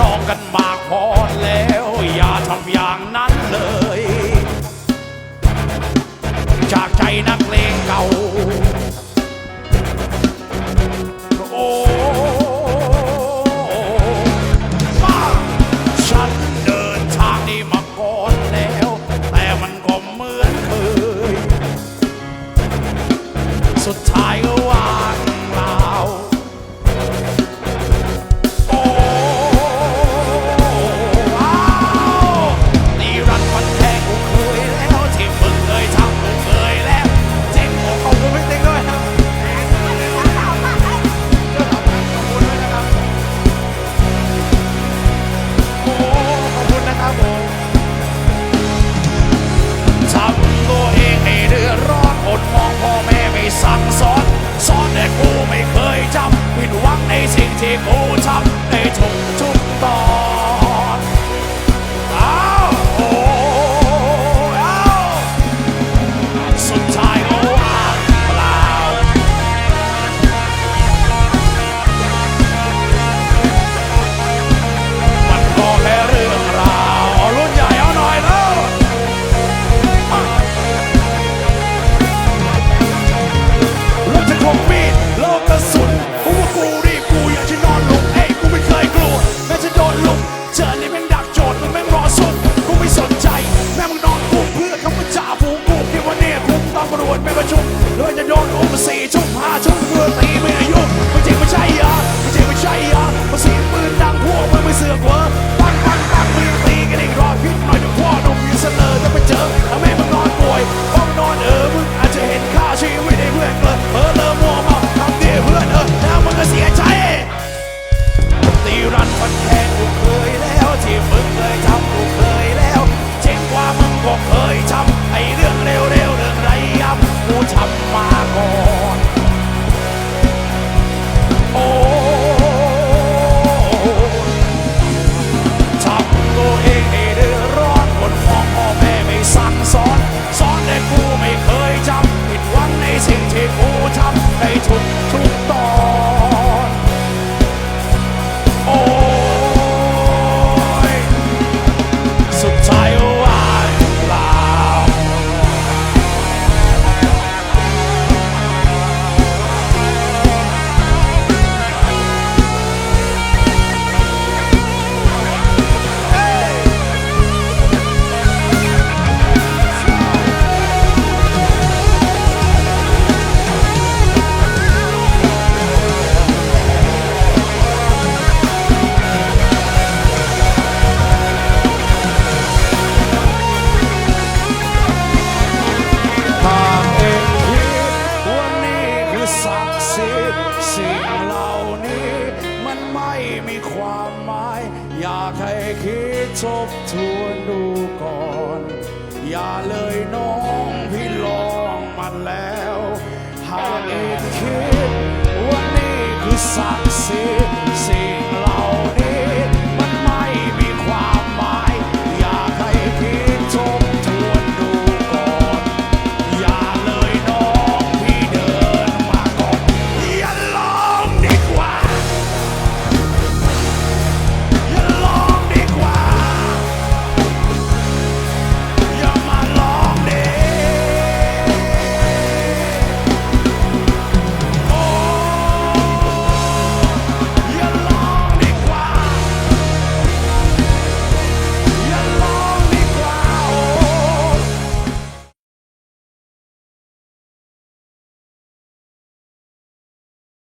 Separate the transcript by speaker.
Speaker 1: นองกันมากพอแล้ว อย่าทำอย่างนั้นเลย จากใจนักเลงเก่า โอ้ฉันเดินทางนี้มาก่อนแล้ว แต่มันก็เหมือนเคย สุดท้าย มีความหมาย อยากให้คิดทบทวนดูก่อน อย่าเลยน้องพี่ลองมันแล้ว หากเองคิดว่านี่คือสักดิ์ศีสิ่ง